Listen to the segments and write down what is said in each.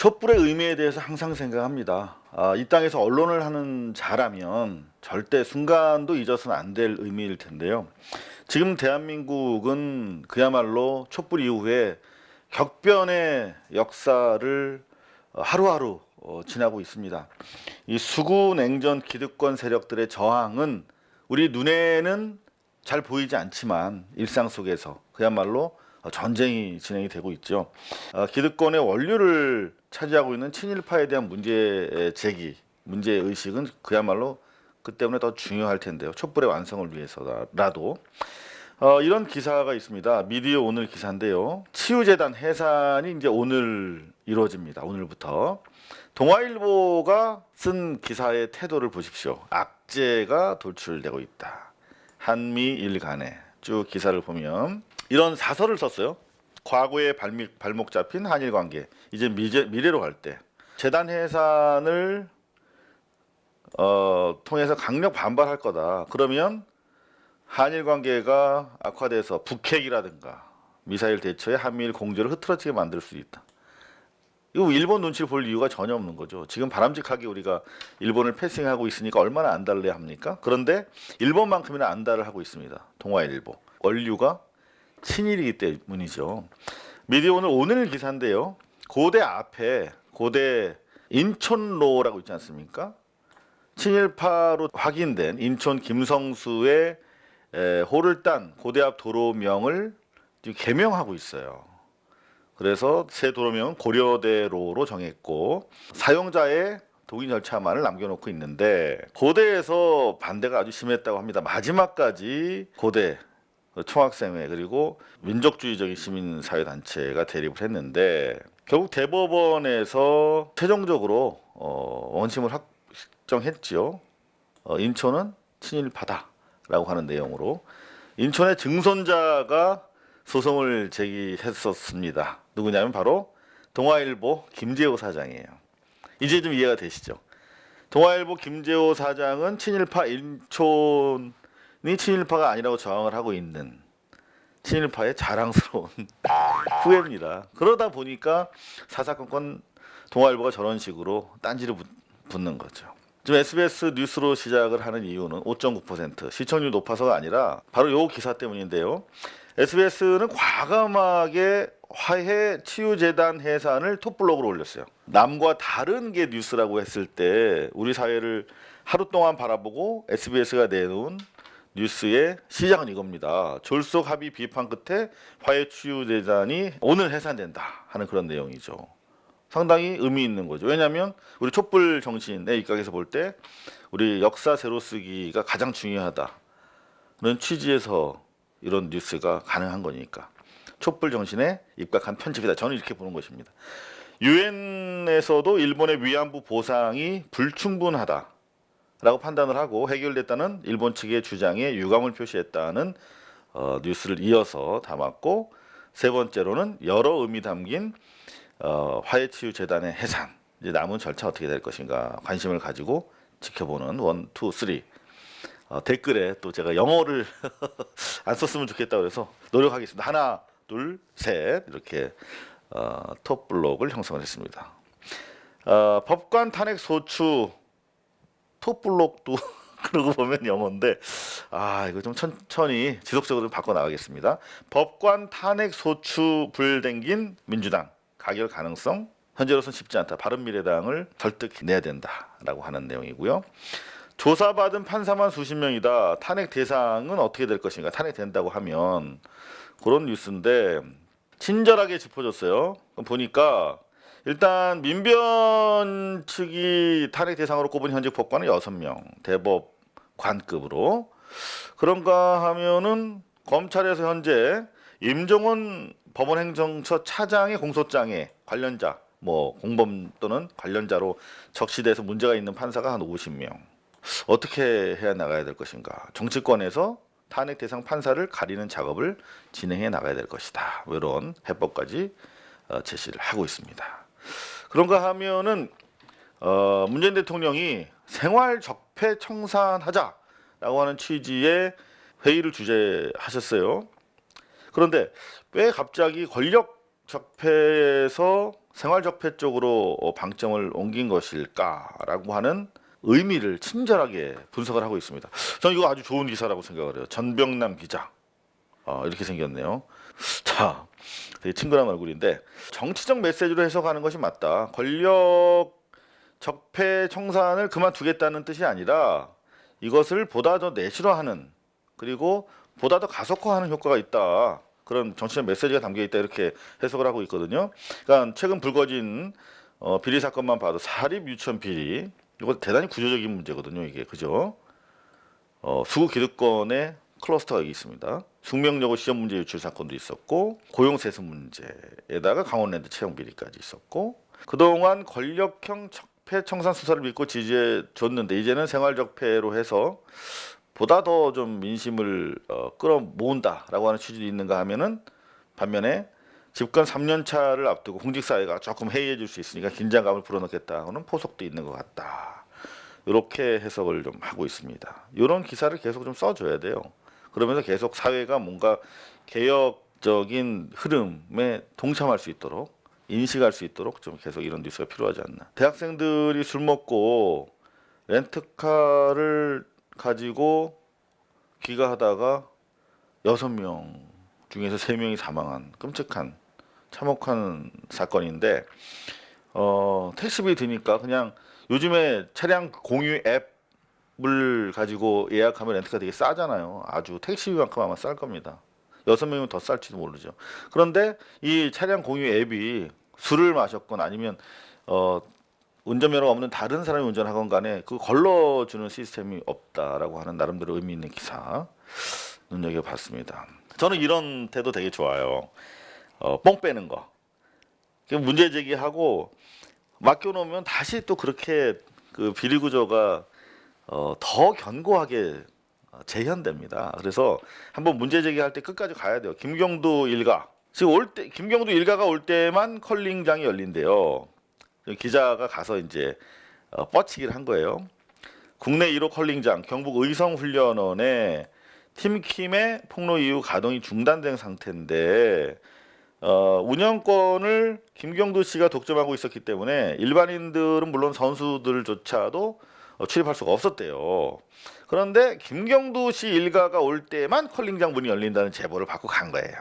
촛불의 의미에 대해서 항상 생각합니다. 아, 이 땅에서 언론을 하는 자라면 절대 순간도 잊어서는 안 될 의미일 텐데요. 지금 대한민국은 그야말로 촛불 이후에 격변의 역사를 어, 하루하루 어, 지나고 있습니다. 이 수구 냉전 기득권 세력들의 저항은 우리 눈에는 잘 보이지 않지만 일상 속에서 그야말로 어, 전쟁이 진행이 되고 있죠. 어, 기득권의 원류를 차지하고 있는 친일파에 대한 문제 제기, 문제 의식은 그야말로 그 때문에 더 중요할 텐데요. 촛불의 완성을 위해서라도 어, 이런 기사가 있습니다. 미디어 오늘 기사인데요. 치유재단 해산이 이제 오늘 이루어집니다. 오늘부터 동아일보가 쓴 기사의 태도를 보십시오. 악재가 돌출되고 있다. 한미일 간에 쭉 기사를 보면 이런 사설을 썼어요. 과거에 발목, 발목 잡힌 한일 관계 이제 미제, 미래로 갈 때 재단 해산을 어, 통해서 강력 반발할 거다. 그러면 한일 관계가 악화돼서 북핵이라든가 미사일 대처에 한미일 공조를 흐트러지게 만들 수 있다. 이거 일본 눈치를 볼 이유가 전혀 없는 거죠. 지금 바람직하게 우리가 일본을 패싱하고 있으니까 얼마나 안달래 합니까? 그런데 일본만큼이나 안달을 하고 있습니다. 동아일보 원류가 친일이기 때문이죠. 미디어 오늘 오늘 기사인데요. 고대 앞에 고대 인촌로라고 있지 않습니까? 친일파로 확인된 인촌 김성수의 에, 호를 딴 고대 앞 도로명을 개명하고 있어요. 그래서 새 도로명은 고려대로로 정했고 사용자의 동의 절차만을 남겨놓고 있는데 고대에서 반대가 아주 심했다고 합니다. 마지막까지 고대 총학생회 그리고 민족주의적인 시민사회 단체가 대립을 했는데 결국 대법원에서 최종적으로 어, 원심을 확정했지요. 어, 인천은 친일파다라고 하는 내용으로 인천의 증손자가 소송을 제기했었습니다. 누구냐면 바로 동아일보 김재호 사장이에요. 이제 좀 이해가 되시죠? 동아일보 김재호 사장은 친일파 인촌이 친일파가 아니라고 저항을 하고 있는 친일파의 자랑스러운 후예입니다. 그러다 보니까 사사건건 동아일보가 저런 식으로 딴지를 붙- 붙는 거죠. 지금 SBS 뉴스로 시작을 하는 이유는 5.9% 시청률 높아서가 아니라 바로 요 기사 때문인데요. SBS는 과감하게 화해 치유재단 해산을 톱블록으로 올렸어요. 남과 다른 게 뉴스라고 했을 때 우리 사회를 하루 동안 바라보고 SBS가 내놓은 뉴스의 시작은 이겁니다. 졸속 합의 비판 끝에 화해 치유 재단이 오늘 해산된다 하는 그런 내용이죠. 상당히 의미 있는 거죠. 왜냐하면 우리 촛불 정신의 입각에서 볼 때 우리 역사 제로 쓰기가 가장 중요하다는 취지에서 이런 뉴스가 가능한 거니까 촛불 정신에 입각한 편집이다. 저는 이렇게 보는 것입니다. 유엔에서도 일본의 위안부 보상이 불충분하다 라고 판단을 하고 해결됐다는 일본 측의 주장에 유감을 표시했다는 어, 뉴스를 이어서 담았고 세 번째로는 여러 의미 담긴 어, 화해치유 재단의 해산 이제 남은 절차 어떻게 될 것인가 관심을 가지고 지켜보는 원, 투, 쓰리 어, 댓글에 또 제가 영어를 안 썼으면 좋겠다 그래서 노력하겠습니다. 하나, 둘, 셋 이렇게 어, 톱 블록을 형성을 했습니다. 어, 법관 탄핵 소추 톱 블록도 그러고 보면 영어인데 아 이거 좀 천천히 지속적으로 좀 바꿔 나가겠습니다. 법관 탄핵 소추 불댕긴 민주당 가결 가능성 현재로서는 쉽지 않다. 바른 미래당을 설득 내야 된다라고 하는 내용이고요. 조사받은 판사만 수십 명이다. 탄핵 대상은 어떻게 될 것인가? 탄핵된다고 하면 그런 뉴스인데 친절하게 짚어줬어요. 보니까 일단 민변 측이 탄핵 대상으로 꼽은 현직 법관은 여섯 명 대법관급으로 그런가 하면은 검찰에서 현재 임종원 법원행정처 차장의 공소장에 관련자 뭐 공범 또는 관련자로 적시돼서 문제가 있는 판사가 한 50명. 어떻게 해야 나가야 될 것인가? 정치권에서 탄핵 대상 판사를 가리는 작업을 진행해 나가야 될 것이다. 뭐 이런 해법까지 어, 제시를 하고 있습니다. 그런가 하면은 어, 문재인 대통령이 생활 적폐 청산하자라고 하는 취지의 회의를 주재하셨어요. 그런데 왜 갑자기 권력 적폐에서 생활 적폐 쪽으로 어, 방점을 옮긴 것일까라고 하는 의미를 친절하게 분석을 하고 있습니다. 저는 이거 아주 좋은 기사라고 생각을 해요. 전병남 기자 어, 이렇게 생겼네요. 자, 되게 친근한 얼굴인데 정치적 메시지로 해석하는 것이 맞다. 권력 적폐 청산을 그만두겠다는 뜻이 아니라 이것을 보다 더 내실화하는 그리고 보다 더 가속화하는 효과가 있다. 그런 정치적 메시지가 담겨 있다 이렇게 해석을 하고 있거든요. 그러니까 최근 불거진 어, 비리 사건만 봐도 사립 유치원 비리 이거 대단히 구조적인 문제거든요. 이게 그죠? 어, 수구 기득권의 클러스터가 있습니다. 숙명여고 시험 문제 유출 사건도 있었고 고용세습 문제에다가 강원랜드 채용 비리까지 있었고 그동안 권력형 적폐 청산 수사를 믿고 지지해 줬는데 이제는 생활 적 폐로 해서 보다 더 좀 민심을 어, 끌어모은다라고 하는 취지도 있는가 하면은 반면에 집권 3년 차를 앞두고 공직 사회가 조금 해이해질 수 있으니까 긴장감을 불어넣겠다는 포석도 있는 것 같다. 이렇게 해석을 좀 하고 있습니다. 이런 기사를 계속 좀 써줘야 돼요. 그러면서 계속 사회가 뭔가 개혁적인 흐름에 동참할 수 있도록 인식할 수 있도록 좀 계속 이런 뉴스가 필요하지 않나. 대학생들이 술 먹고 렌트카를 가지고 귀가하다가 여섯 명 중에서 세 명이 사망한 끔찍한 참혹한 사건인데 어, 택시비 드니까 그냥 요즘에 차량 공유 앱 을 가지고 예약하면 렌트가 되게 싸잖아요. 아주 택시비만큼 아마 쌀 겁니다. 여섯 명이면 더 쌀지도 모르죠. 그런데 이 차량 공유 앱이 술을 마셨건 아니면 어, 운전면허가 없는 다른 사람이 운전하건 간에 그 걸러주는 시스템이 없다라고 하는 나름대로 의미 있는 기사 눈여겨봤습니다. 저는 이런 태도 되게 좋아요. 어, 뻥 빼는 거. 그 문제 제기하고 맡겨놓으면 다시 또 그렇게 그 비리 구조가 어, 더 견고하게 어, 재현됩니다. 그래서 한번 문제 제기할 때 끝까지 가야 돼요. 김경도 일가 지금 올 때 김경도 일가가 올 때만 컬링장이 열린대요. 기자가 가서 이제 어, 뻗치기를 한 거예요. 국내 1호 컬링장 경북 의성훈련원에 팀킴의 폭로 이후 가동이 중단된 상태인데 어, 운영권을 김경도 씨가 독점하고 있었기 때문에 일반인들은 물론 선수들조차도 어, 출입할 수가 없었대요. 그런데 김경도 씨 일가가 올 때만 컬링장 문이 열린다는 제보를 받고 간 거예요.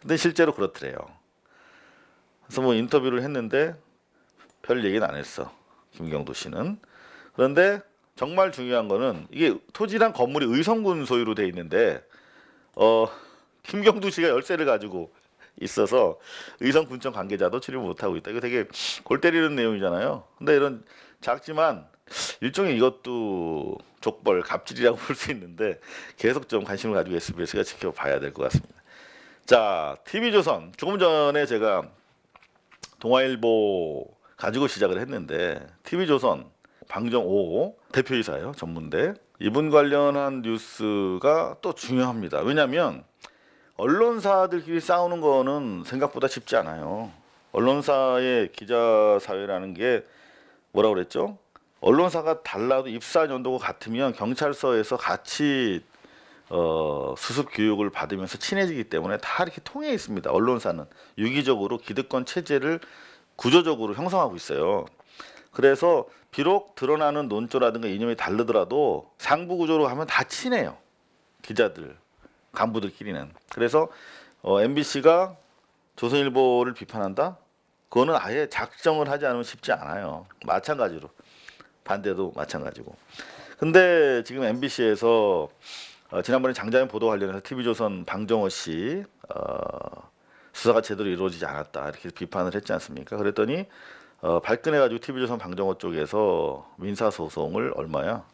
근데 실제로 그렇더래요. 그래서 뭐 인터뷰를 했는데 별 얘기는 안 했어. 김경도 씨는. 그런데 정말 중요한 거는 이게 토지랑 건물이 의성군 소유로 돼 있는데 어 김경도 씨가 열쇠를 가지고 있어서 의성군청 관계자도 출입 못 하고 있다. 이거 되게 골 때리는 내용이잖아요. 근데 이런 작지만 일종의 이것도 족벌 갑질이라고 볼 수 있는데 계속 좀 관심을 가지고 SBS가 지켜봐야 될 것 같습니다. 자, TV조선 조금 전에 제가 동아일보 가지고 시작을 했는데 TV조선 방정호 대표이사예요 전문대 이분 관련한 뉴스가 또 중요합니다. 왜냐하면 언론사들끼리 싸우는 거는 생각보다 쉽지 않아요. 언론사의 기자 사회라는 게 뭐라 그랬죠? 언론사가 달라도 입사 연도가 같으면 경찰서에서 같이 어, 수습 교육을 받으면서 친해지기 때문에 다 이렇게 통해 있습니다. 언론사는 유기적으로 기득권 체제를 구조적으로 형성하고 있어요. 그래서 비록 드러나는 논조라든가 이념이 다르더라도 상부 구조로 하면 다 친해요. 기자들, 간부들끼리는. 그래서 어, MBC가 조선일보를 비판한다? 그거는 아예 작정을 하지 않으면 쉽지 않아요. 마찬가지로 반대도 마찬가지고. 근데 지금 MBC에서 어, 지난번에 장자연 보도 관련해서 TV조선 방정호 씨 어, 수사가 제대로 이루어지지 않았다 이렇게 비판을 했지 않습니까? 그랬더니 어, 발끈해가지고 TV조선 방정호 쪽에서 민사 소송을 얼마야?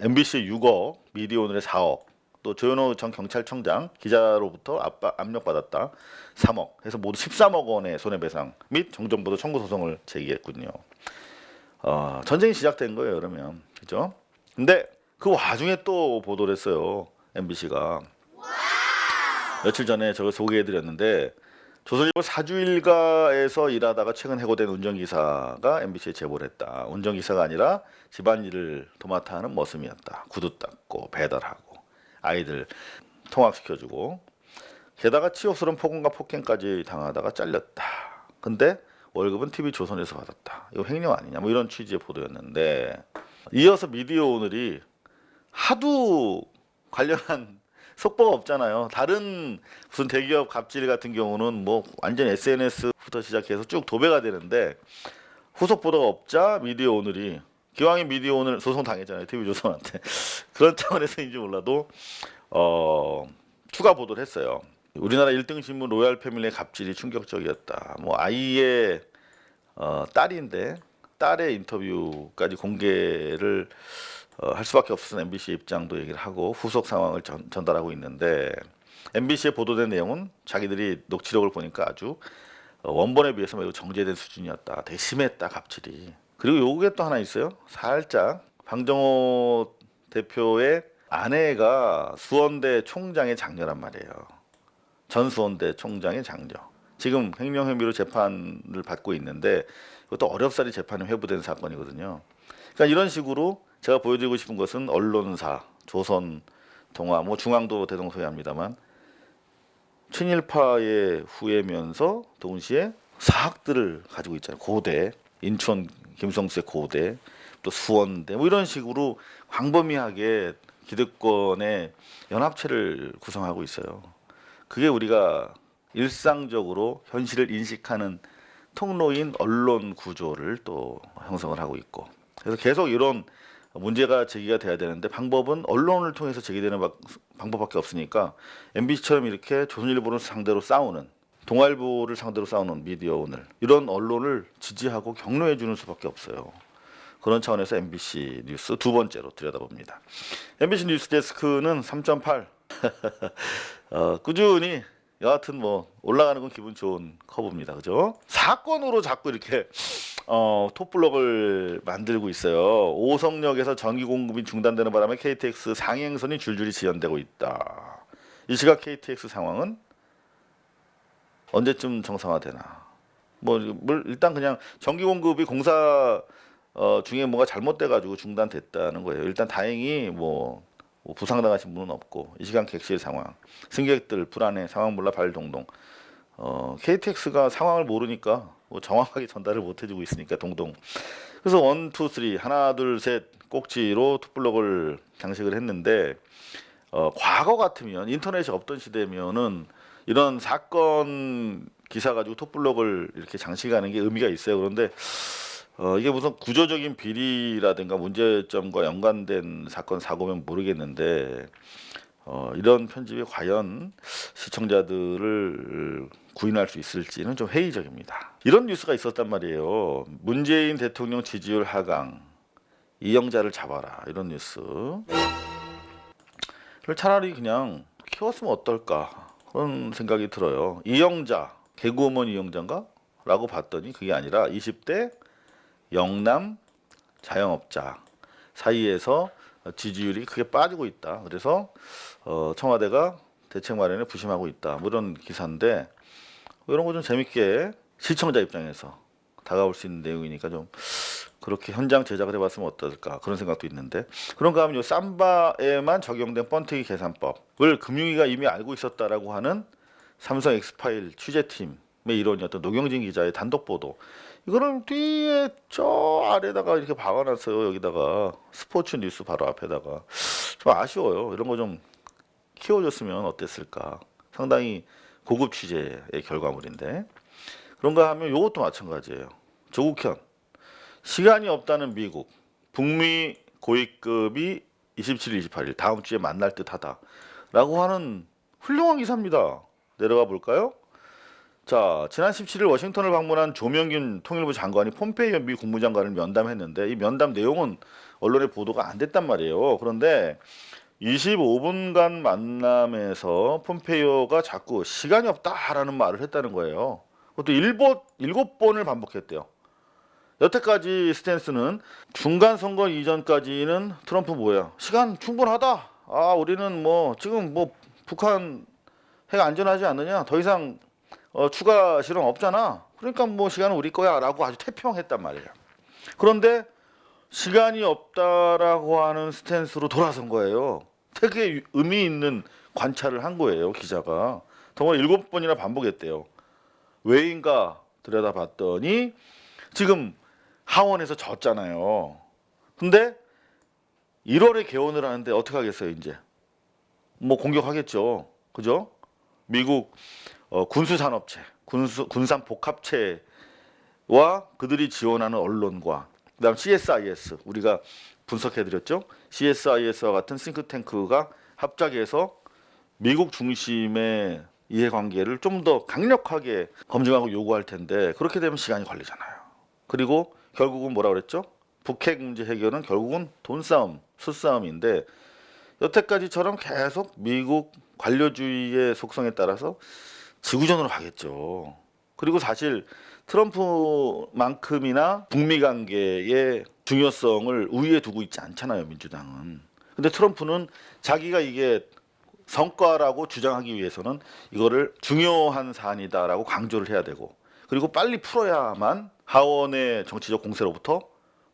MBC 6억, 미디어 오늘의 4억, 또 조현호 전 경찰청장 기자로부터 압박, 압력받았다 3억, 해서 모두 13억 원의 손해배상 및 정정보도 청구 소송을 제기했군요. 어, 전쟁이 시작된 거예요, 그러면 그죠? 근데 그 와중에 또 보도를 했어요, MBC가. 며칠 전에 저걸 소개해 드렸는데 조선일보 사주일가에서 일하다가 최근 해고된 운전기사가 MBC에 제보를 했다. 운전기사가 아니라 집안일을 도맡아 하는 머슴이었다. 구두 닦고 배달하고 아이들 통학시켜주고 게다가 치욕스러운 폭언과 폭행까지 당하다가 잘렸다. 근데 월급은 TV 조선에서 받았다. 이거 횡령 아니냐? 뭐 이런 취지의 보도였는데 이어서 미디어 오늘이 하도 관련한 속보가 없잖아요. 다른 무슨 대기업 갑질 같은 경우는 뭐 완전 SNS부터 시작해서 쭉 도배가 되는데 후속 보도가 없자 미디어 오늘이 기왕에 미디어 오늘 소송 당했잖아요. TV 조선한테 그런 차원에서인지 몰라도 어 추가 보도를 했어요. 우리나라 1등 신문 로얄 패밀리의 갑질이 충격적이었다. 뭐 아이의 어, 딸인데 딸의 인터뷰까지 공개를 어, 할 수밖에 없었던 MBC 입장도 얘기를 하고 후속 상황을 전, 전달하고 있는데 MBC에 보도된 내용은 자기들이 녹취록을 보니까 아주 어, 원본에 비해서 매우 정제된 수준이었다. 되게 심했다 갑질이. 그리고 요게 또 하나 있어요. 살짝 방정호 대표의 아내가 수원대 총장의 장녀란 말이에요. 전 수원대 총장의 장녀. 지금 횡령 혐의로 재판을 받고 있는데 이것도 어렵사리 재판이 회부된 사건이거든요. 그러니까 이런 식으로 제가 보여드리고 싶은 것은 언론사, 조선, 동아, 뭐 중앙도 대동소이합니다만 친일파의 후예면서 동시에 사학들을 가지고 있잖아요. 고대, 인천 김성수의 고대, 또 수원대 뭐 이런 식으로 광범위하게 기득권의 연합체를 구성하고 있어요. 그게 우리가 일상적으로 현실을 인식하는 통로인 언론 구조를 또 형성을 하고 있고 그래서 계속 이런 문제가 제기가 돼야 되는데 방법은 언론을 통해서 제기되는 바- 방법밖에 없으니까 MBC처럼 이렇게 조선일보를 상대로 싸우는 동아일보를 상대로 싸우는 미디어 오늘 이런 언론을 지지하고 격려해 주는 수밖에 없어요. 그런 차원에서 MBC 뉴스 두 번째로 들여다봅니다. MBC 뉴스 데스크는 3.8 어, 꾸준히 여하튼 뭐 올라가는 건 기분 좋은 커브입니다. 그죠? 사건으로 자꾸 이렇게 어, 톱블럭을 만들고 있어요. 오성역에서 전기 공급이 중단되는 바람에 KTX 상행선이 줄줄이 지연되고 있다. 이 시각 KTX 상황은 언제쯤 정상화되나? 뭐 물- 일단 그냥 전기 공급이 공사 어, 중에 뭐가 잘못돼 가지고 중단됐다는 거예요. 일단 다행히 뭐, 뭐 부상당하신 분은 없고 이 시간 객실 상황, 승객들 불안해, 상황 몰라 발동동. 어, KTX가 상황을 모르니까 뭐 정확하게 전달을 못 해주고 있으니까 동동. 그래서 원, 투, 쓰리 하나, 둘, 셋 꼭지로 투블럭을 장식을 했는데 어, 과거 같으면 인터넷이 없던 시대면은 이런 사건 기사 가지고 톱블럭을 이렇게 장식하는 게 의미가 있어요. 그런데 어, 이게 무슨 구조적인 비리라든가 문제점과 연관된 사건 사고면 모르겠는데 어, 이런 편집이 과연 시청자들을 구인할 수 있을지는 좀 회의적입니다. 이런 뉴스가 있었단 말이에요. 문재인 대통령 지지율 하강, 이영자를 잡아라 이런 뉴스를 차라리 그냥 키웠으면 어떨까 그런 생각이 들어요. 이영자 개그우먼 이영자인가? 라고 봤더니 그게 아니라 20대 영남 자영업자 사이에서 지지율이 크게 빠지고 있다. 그래서 어, 청와대가 대책 마련에 부심하고 있다. 뭐 이런 기사인데 이런 거 좀 재밌게 시청자 입장에서 다가올 수 있는 내용이니까 좀 그렇게 현장 제작을 해봤으면 어떨까 그런 생각도 있는데 그런가 하면 요 삼바에만 적용된 번트기 계산법을 금융위가 이미 알고 있었다라고 하는 삼성 엑스파일 취재팀의 일원이었던 노경진 기자의 단독 보도 이거를 뒤에 저 아래다가 이렇게 박아놨어요 여기다가. 스포츠 뉴스 바로 앞에다가. 좀 아쉬워요. 이런 거 좀 키워줬으면 어땠을까. 상당히 고급 취재의 결과물인데. 그런가 하면 이것도 마찬가지예요. 조국현. 시간이 없다는 미국. 북미 고위급이 27일 28일. 다음 주에 만날 듯하다라고 하는 훌륭한 기사입니다. 내려가 볼까요? 자, 지난 17일 워싱턴을 방문한 조명균 통일부 장관이 폼페이오 미 국무장관을 면담했는데 이 면담 내용은 언론에 보도가 안 됐단 말이에요. 그런데 25분간 만남에서 폼페이오가 자꾸 시간이 없다라는 말을 했다는 거예요. 그것도 일곱 일곱 번을 반복했대요. 여태까지 스탠스는 중간 선거 이전까지는 트럼프 뭐야? 시간 충분하다. 아, 우리는 뭐 지금 뭐 북한 해가 안전하지 않느냐? 더 이상 어, 추가 실험 없잖아. 그러니까 뭐 시간은 우리 거야라고 아주 태평했단 말이에요. 그런데 시간이 없다라고 하는 스탠스로 돌아선 거예요. 되게 의미 있는 관찰을 한 거예요, 기자가. 더구나 일곱 번이나 반복했대요. 왜인가 들여다봤더니 지금 하원에서 졌잖아요. 근데 1월에 개원을 하는데 어떻게 하겠어요, 이제? 뭐 공격하겠죠. 그죠? 미국 어, 군수산업체, 군수 군산 복합체와 그들이 지원하는 언론과 그다음 CSIS 우리가 분석해 드렸죠. CSIS와 같은 싱크탱크가 합작해서 미국 중심의 이해관계를 좀 더 강력하게 검증하고 요구할 텐데 그렇게 되면 시간이 걸리잖아요. 그리고 결국은 뭐라 그랬죠? 북핵 문제 해결은 결국은 돈 싸움, 수 싸움인데 여태까지처럼 계속 미국 관료주의의 속성에 따라서 지구전으로 가겠죠. 그리고 사실 트럼프만큼이나 북미 관계의 중요성을 우위에 두고 있지 않잖아요, 민주당은. 근데 트럼프는 자기가 이게 성과라고 주장하기 위해서는 이거를 중요한 사안이다라고 강조를 해야 되고 그리고 빨리 풀어야만 하원의 정치적 공세로부터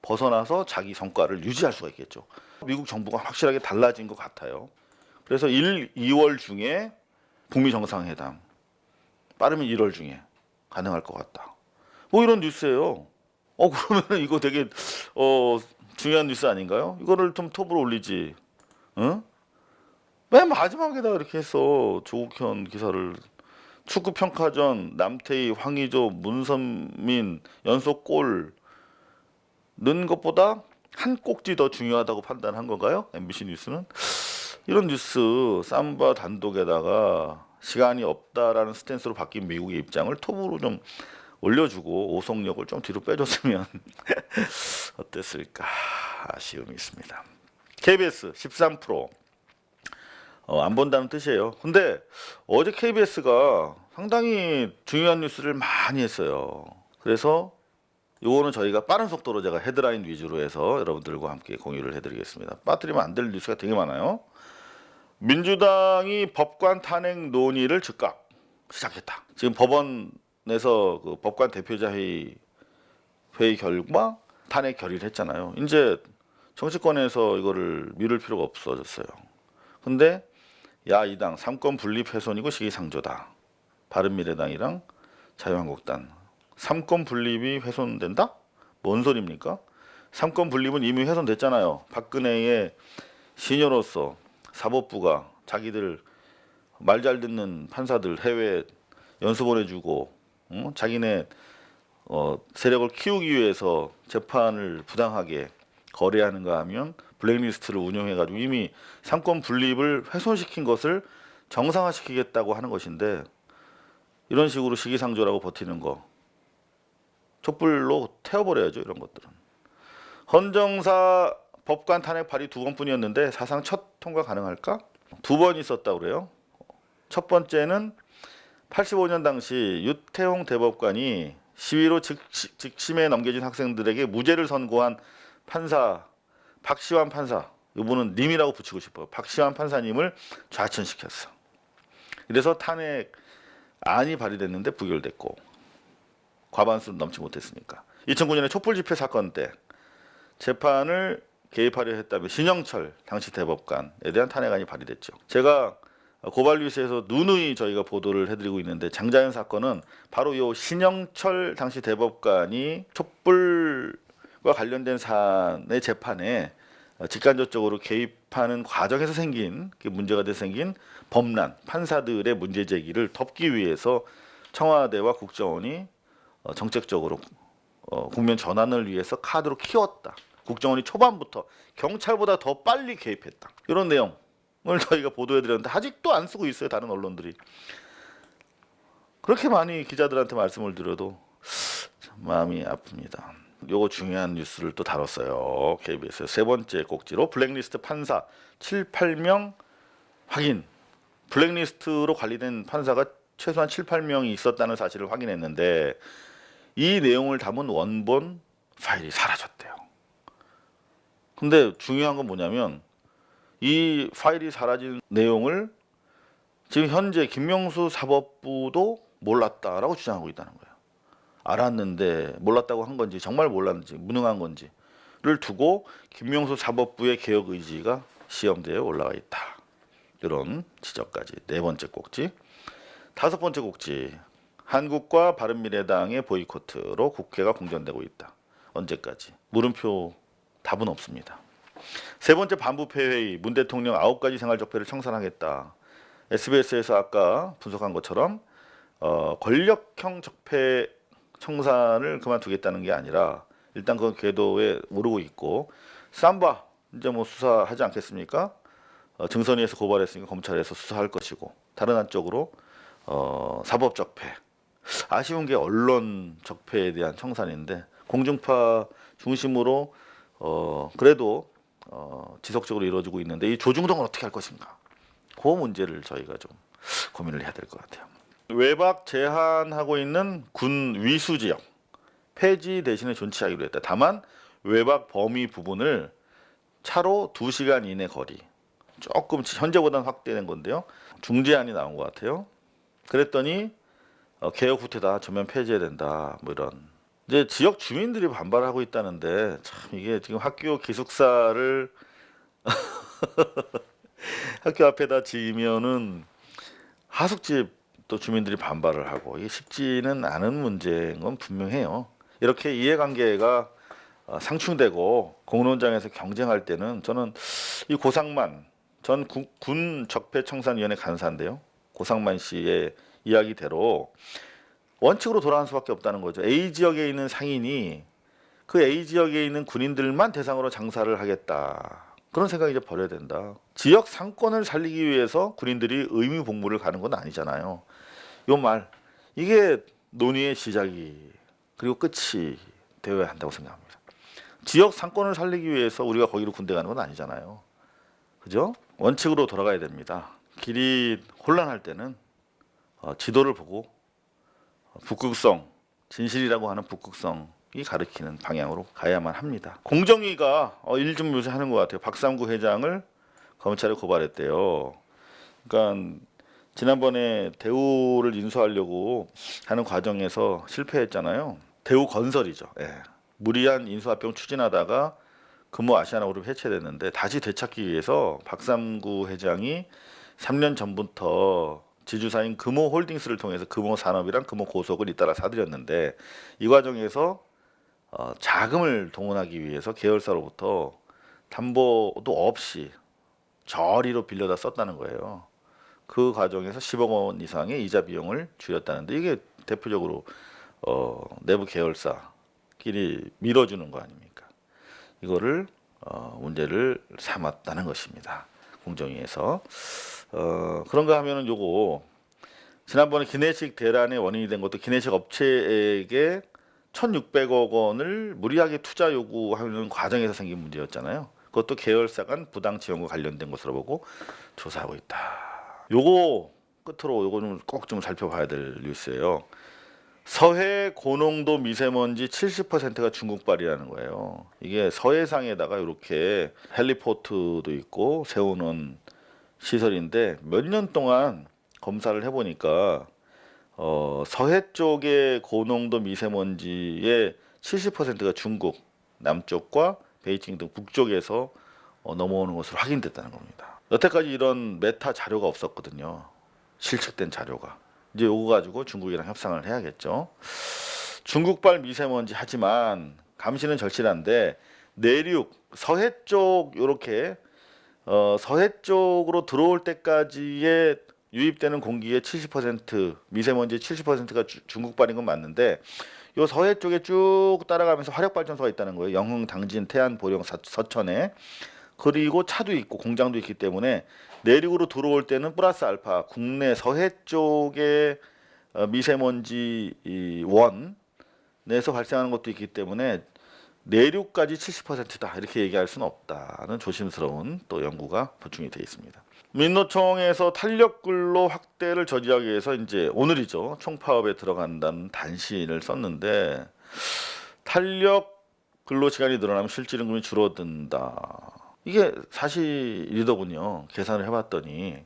벗어나서 자기 성과를 유지할 수가 있겠죠. 미국 정부가 확실하게 달라진 것 같아요. 그래서 1, 2월 중에 북미 정상회담 빠르면 1월 중에 가능할 것 같다. 뭐 이런 뉴스예요. 어 그러면 이거 되게 어 중요한 뉴스 아닌가요? 이거를 좀 톱으로 올리지. 응? 맨 마지막에다 이렇게 해서 조국현 기사를 축구 평가전 남태희, 황의조, 문선민 연속 골 넣은 것보다 한 꼭지 더 중요하다고 판단한 건가요? MBC 뉴스는 이런 뉴스 삼바 단독에다가 시간이 없다라는 스탠스로 바뀐 미국의 입장을 톱으로 좀 올려주고 오송력을 좀 뒤로 빼줬으면 어땠을까 아쉬움이 있습니다. KBS 13% 어, 안 본다는 뜻이에요. 근데 어제 KBS가 상당히 중요한 뉴스를 많이 했어요. 그래서 요거는 저희가 빠른 속도로 제가 헤드라인 위주로 해서 여러분들과 함께 공유를 해드리겠습니다. 빠뜨리면 안 될 뉴스가 되게 많아요. 민주당이 법관 탄핵 논의를 즉각 시작했다. 지금 법원에서 그 법관 대표자 회의 회의 결과 탄핵 결의를 했잖아요. 이제 정치권에서 이거를 미룰 필요가 없어졌어요. 근데 야 이 당 삼권 분립 훼손이고 시기상조다. 바른미래당이랑 자유한국당 삼권 분립이 훼손된다? 뭔 소리입니까? 삼권 분립은 이미 훼손됐잖아요. 박근혜의 시녀로서 사법부가 자기들 말 잘 듣는 판사들 해외 연수 보내주고 응? 자기네 어, 세력을 키우기 위해서 재판을 부당하게 거래하는가 하면 블랙리스트를 운영해가지고 이미 삼권 분립을 훼손시킨 것을 정상화시키겠다고 하는 것인데 이런 식으로 시기상조라고 버티는 거 촛불로 태워버려야죠 이런 것들은 헌정사 법관 탄핵 발의 두 번뿐이었는데 사상 첫 통과 가능할까? 두 번 있었다 그래요. 첫 번째는 85년 당시 유태홍 대법관이 시위로 즉, 즉심에 넘겨진 학생들에게 무죄를 선고한 판사 박시환 판사 이분은 님이라고 붙이고 싶어요. 박시환 판사님을 좌천시켰어. 그래서 탄핵 안이 발의됐는데 부결됐고 과반수는 넘지 못했으니까 2009년에 촛불 집회 사건 때 재판을 개입하려 했다며 신영철 당시 대법관에 대한 탄핵안이 발의됐죠. 제가 고발 뉴스에서 누누이 저희가 보도를 해드리고 있는데 장자연 사건은 바로 요 신영철 당시 대법관이 촛불과 관련된 사안의 재판에 직간접적으로 개입하는 과정에서 생긴 그 문제가 돼서 생긴 범란 판사들의 문제 제기를 덮기 위해서 청와대와 국정원이 어, 정책적으로 어, 국면 전환을 위해서 카드로 키웠다. 국정원이 초반부터 경찰보다 더 빨리 개입했다. 이런 내용을 저희가 보도해드렸는데 아직도 안 쓰고 있어요. 다른 언론들이. 그렇게 많이 기자들한테 말씀을 드려도 참 마음이 아픕니다. 요거 중요한 뉴스를 또 다뤘어요. KBS 세 번째 꼭지로 블랙리스트 판사 7, 8명 확인. 블랙리스트로 관리된 판사가 최소한 7, 8명이 있었다는 사실을 확인했는데 이 내용을 담은 원본 파일이 사라졌대요. 근데 중요한 건 뭐냐면 이 파일이 사라진 내용을 지금 현재 김명수 사법부도 몰랐다라고 주장하고 있다는 거예요. 알았는데 몰랐다고 한 건지 정말 몰랐는지 무능한 건지를 두고 김명수 사법부의 개혁 의지가 시험대에 올라가 있다. 이런 지적까지 네 번째 꼭지. 다섯 번째 꼭지 한국과 바른미래당의 보이코트로 국회가 공전되고 있다. 언제까지? 물음표 답은 없습니다. 세 번째 반부패 회의 문 대통령 아홉 가지 생활 적폐를 청산하겠다. SBS에서 아까 분석한 것처럼 어, 권력형 적폐 청산을 그만두겠다는 게 아니라 일단 그건 궤도에 오르고 있고 삼바 이제 뭐 수사하지 않겠습니까? 어, 증선위에서 고발했으니까 검찰에서 수사할 것이고 다른 한쪽으로 어, 사법 적폐 아쉬운 게 언론 적폐에 대한 청산인데 공중파 중심으로 어, 그래도 어, 지속적으로 이루어지고 있는데 이 조중동을 어떻게 할 것인가 그 문제를 저희가 좀 고민을 해야 될 것 같아요. 외박 제한하고 있는 군 위수 지역 폐지 대신에 존치하기로 했다. 다만 외박 범위 부분을 차로 2시간 이내 거리 조금 현재보다는 확대된 건데요. 중재안이 나온 것 같아요. 그랬더니 어, 개혁 후퇴다 전면 폐지해야 된다 뭐 이런 이제 지역 주민들이 반발하고 있다는데 참 이게 지금 학교 기숙사를 학교 앞에다 지으면은 하숙집 또 주민들이 반발을 하고 이게 쉽지는 않은 문제인 건 분명해요. 이렇게 이해관계가 어, 상충되고 공론장에서 경쟁할 때는 저는 이 고상만 전 군 적폐청산위원회 간사인데요. 고상만 씨의 이야기대로 원칙으로 돌아갈 수밖에 없다는 거죠. A 지역에 있는 상인이 그 A 지역에 있는 군인들만 대상으로 장사를 하겠다. 그런 생각이 이제 버려야 된다. 지역 상권을 살리기 위해서 군인들이 의무 복무를 가는 건 아니잖아요. 요 말 이게 논의의 시작이 그리고 끝이 되어야 한다고 생각합니다. 지역 상권을 살리기 위해서 우리가 거기로 군대 가는 건 아니잖아요. 그죠? 원칙으로 돌아가야 됩니다. 길이 혼란할 때는 어, 지도를 보고 어, 북극성 진실이라고 하는 북극성 이 가리키는 방향으로 가야만 합니다. 공정위가 어, 일좀 요새 하는 것 같아요. 박삼구 회장을 검찰에 고발했대요. 그러니까 지난번에 대우를 인수하려고 하는 과정에서 실패했잖아요. 대우 건설이죠. 예. 무리한 인수합병 추진하다가 금호 아시아나그룹 해체됐는데 다시 되찾기 위해서 박삼구 회장이 3년 전부터 지주사인 금호홀딩스를 통해서 금호산업이랑 금호고속을 잇따라 사들였는데 이 과정에서 어, 자금을 동원하기 위해서 계열사로부터 담보도 없이 저리로 빌려다 썼다는 거예요. 그 과정에서 10억 원 이상의 이자 비용을 줄였다는데 이게 대표적으로 어, 내부 계열사끼리 밀어주는 거 아닙니까? 이거를 어, 문제를 삼았다는 것입니다. 공정위에서 어, 그런가 하면은 요거 지난번에 기내식 대란의 원인이 된 것도 기내식 업체에게 1,600억 원을 무리하게 투자 요구하는 과정에서 생긴 문제였잖아요. 그것도 계열사 간 부당 지원과 관련된 것으로 보고 조사하고 있다. 요거 끝으로 요거 좀 꼭 좀 살펴봐야 될 뉴스예요. 서해 고농도 미세먼지 70%가 중국발이라는 거예요. 이게 서해상에다가 이렇게 헬리포트도 있고 세우는 시설인데 몇 년 동안 검사를 해보니까 어, 서해 쪽의 고농도 미세먼지의 70%가 중국 남쪽과 베이징 등 북쪽에서 어, 넘어오는 것으로 확인됐다는 겁니다. 여태까지 이런 메타 자료가 없었거든요. 실측된 자료가. 이제 요거 가지고 중국이랑 협상을 해야겠죠. 중국발 미세먼지 하지만 감시는 절실한데 내륙 서해 쪽 요렇게 어, 서해 쪽으로 들어올 때까지의 유입되는 공기의 70% 미세먼지의 70%가 주, 중국발인 건 맞는데 요 서해 쪽에 쭉 따라가면서 화력 발전소가 있다는 거예요. 영흥, 당진, 태안, 보령, 서, 서천에 그리고 차도 있고 공장도 있기 때문에 내륙으로 들어올 때는 플러스 알파 국내 서해 쪽에 어, 미세먼지 이 원에서 발생하는 것도 있기 때문에 내륙까지 70%다 이렇게 얘기할 수는 없다는 조심스러운 또 연구가 보충이 되어 있습니다. 민노총에서 탄력근로 확대를 저지하기 위해서 이제 오늘이죠 총파업에 들어간다는 단신을 썼는데 탄력 근로 시간이 늘어나면 실질 임금이 줄어든다. 이게 사실이더군요. 계산을 해봤더니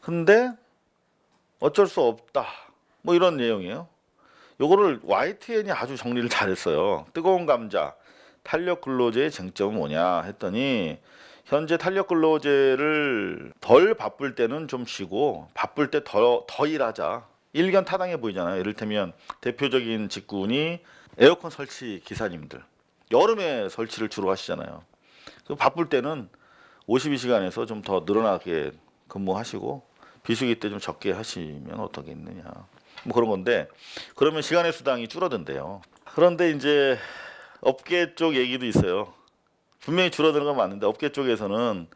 근데 어쩔 수 없다. 뭐 이런 내용이에요. 요거를 YTN이 아주 정리를 잘했어요. 뜨거운 감자 탄력 근로제의 쟁점은 뭐냐 했더니 현재 탄력 근로제를 덜 바쁠 때는 좀 쉬고 바쁠 때 더 더 일하자 일견 타당해 보이잖아요. 이를테면 대표적인 직군이 에어컨 설치 기사님들 여름에 설치를 주로 하시잖아요. 그 바쁠 때는 52시간에서 좀 더 늘어나게 근무하시고 비수기 때 좀 적게 하시면 어떻겠느냐. 뭐 그런 건데 그러면 시간의 수당이 줄어든대요. 그런데 이제 업계 쪽 얘기도 있어요. 분명히 줄어드는 건 맞는데 업계 쪽에서는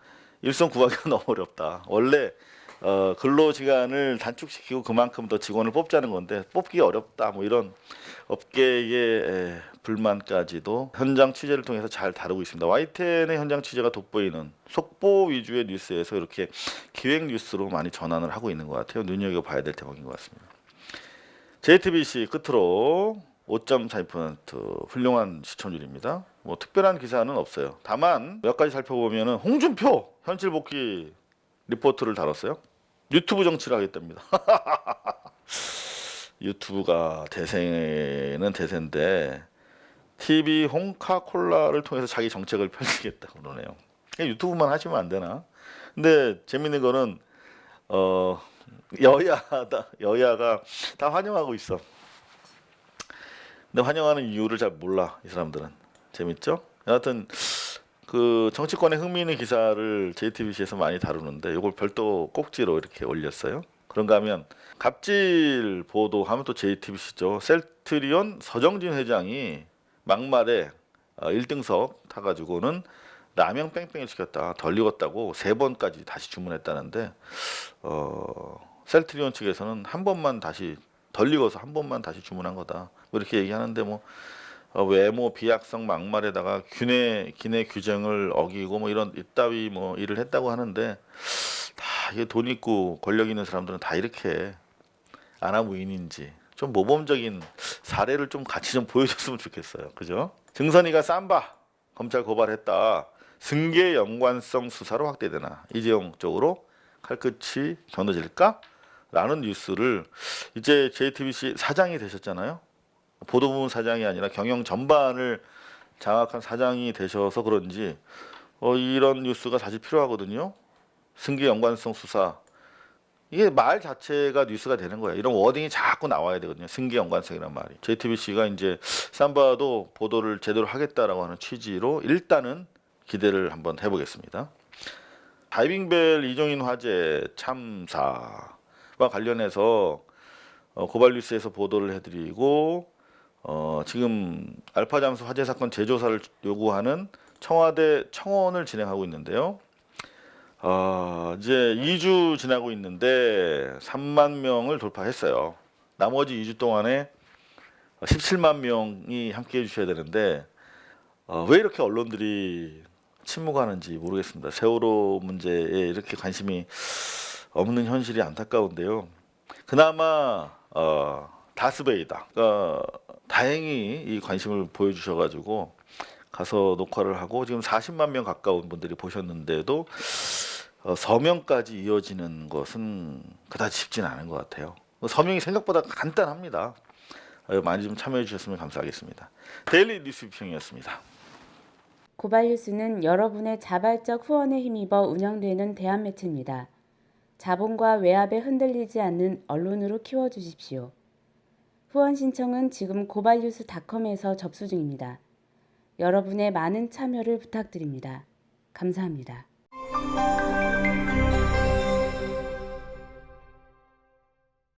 일선 구하기가 너무 어렵다. 원래 어, 근로 시간을 단축시키고 그만큼 더 직원을 뽑자는 건데 뽑기 어렵다. 뭐 이런 업계의 에, 불만까지도 현장 취재를 통해서 잘 다루고 있습니다. YTN의 현장 취재가 돋보이는 속보 위주의 뉴스에서 이렇게 기획 뉴스로 많이 전환을 하고 있는 것 같아요. 눈여겨 봐야 될 대목인 것 같습니다. JTBC 끝으로 5.4% 훌륭한 시청률입니다. 뭐 특별한 기사는 없어요. 다만 몇 가지 살펴보면은 홍준표 현실 복귀 리포트를 다뤘어요. 유튜브 정치를 하겠답니다. 유튜브가 대세는 대세인데 TV 홍카콜라를 통해서 자기 정책을 펼치겠다 그러네요. 유튜브만 하시면 안 되나? 근데 재밌는 거는 어 여야다 여야가 다 환영하고 있어. 근데 환영하는 이유를 잘 몰라 이 사람들은 재밌죠? 여하튼 그 정치권에 흥미 있는 기사를 JTBC에서 많이 다루는데 이걸 별도 꼭지로 이렇게 올렸어요. 그런가 하면 갑질 보도하면 또 JTBC죠. 셀트리온 서정진 회장이 막말에 어, 1등석 타가지고는 라면 뺑뺑이 시켰다 덜 익었다고 세 번까지 다시 주문했다는데 어, 셀트리온 측에서는 한 번만 다시 덜 익어서 한 번만 다시 주문한 거다 뭐 이렇게 얘기하는데 뭐 어, 외모 비약성 막말에다가 균해 기내 규정을 어기고 뭐 이런 이따위 뭐 일을 했다고 하는데 다 이게 돈 있고 권력 있는 사람들은 다 이렇게 아나무인인지 좀 모범적인 사례를 좀 같이 좀 보여줬으면 좋겠어요. 그죠? 증선이가 쌈바 검찰 고발했다. 승계 연관성 수사로 확대되나 이재용 쪽으로 칼끝이 겨눠질까? 라는 뉴스를 이제 JTBC 사장이 되셨잖아요. 보도 부문 사장이 아니라 경영 전반을 장악한 사장이 되셔서 그런지 어, 이런 뉴스가 사실 필요하거든요. 승계 연관성 수사 이게 말 자체가 뉴스가 되는 거예요. 이런 워딩이 자꾸 나와야 되거든요. 승계 연관성이란 말이. JTBC가 이제 삼바도 보도를 제대로 하겠다라고 하는 취지로 일단은 기대를 한번 해보겠습니다. 다이빙벨 이종인 화재 참사와 관련해서 어, 고발뉴스에서 보도를 해드리고 어, 지금 알파 잠수 화재 사건 재조사를 요구하는 청와대 청원을 진행하고 있는데요. 어, 이제 2주 지나고 있는데 3만 명을 돌파했어요. 나머지 2주 동안에 17만 명이 함께 해주셔야 되는데 어, 왜 이렇게 언론들이 침묵하는지 모르겠습니다. 세월호 문제에 이렇게 관심이 없는 현실이 안타까운데요. 그나마 어, 다스베이다. 그러니까 다행히 이 관심을 보여주셔가지고 가서 녹화를 하고 지금 40만 명 가까운 분들이 보셨는데도 어, 서명까지 이어지는 것은 그다지 쉽지는 않은 것 같아요. 서명이 생각보다 간단합니다. 어, 많이 좀 참여해 주셨으면 감사하겠습니다. 데일리 뉴스 비평이었습니다. 고발뉴스는 여러분의 자발적 후원에 힘입어 운영되는 대한 매체입니다. 자본과 외압에 흔들리지 않는 언론으로 키워주십시오. 후원 신청은 지금 고발뉴스닷컴에서 접수 중입니다. 여러분의 많은 참여를 부탁드립니다. 감사합니다.